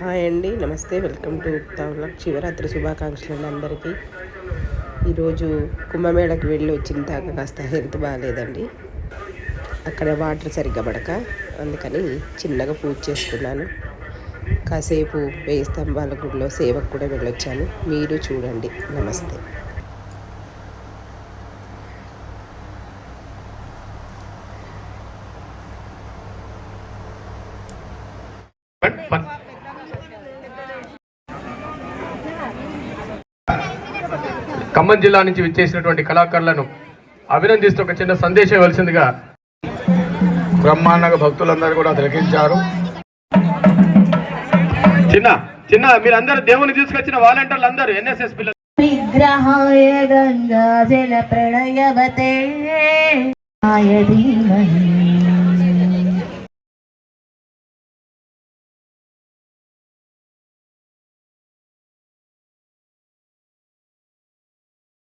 Hi అండి నమస్తే. Welcome to ఉక్తావుల Shivaratri శుభాకాంక్షలు అండి అందరికీ. ఈరోజు కుంభమేళకి వెళ్ళి వచ్చిన దాకా కాస్త హెల్త్ బాగాలేదండి. అక్కడ వాటర్ సరిగ్గా పడక అందుకని చిన్నగా పూజ చేసుకున్నాను. కాసేపు వేయి స్తంభాల గుడిలో సేవకు కూడా వెళ్ళొచ్చాను. మీరు చూడండి. నమస్తే. but but ఖమ్మం జిల్లా నుంచి విచ్చేసినటువంటి కళాకారులను అభినందిస్తూ ఒక చిన్న సందేశం ఇవ్వాల్సిందిగా బ్రహ్మాండంగా భక్తులందరూ కూడా తిలకించారు. చిన్న చిన్న మీరందరూ దేవుని తీసుకొచ్చిన వాలంటీర్లు అందరూ ఎన్ఎస్ఎస్ పిల్లలు.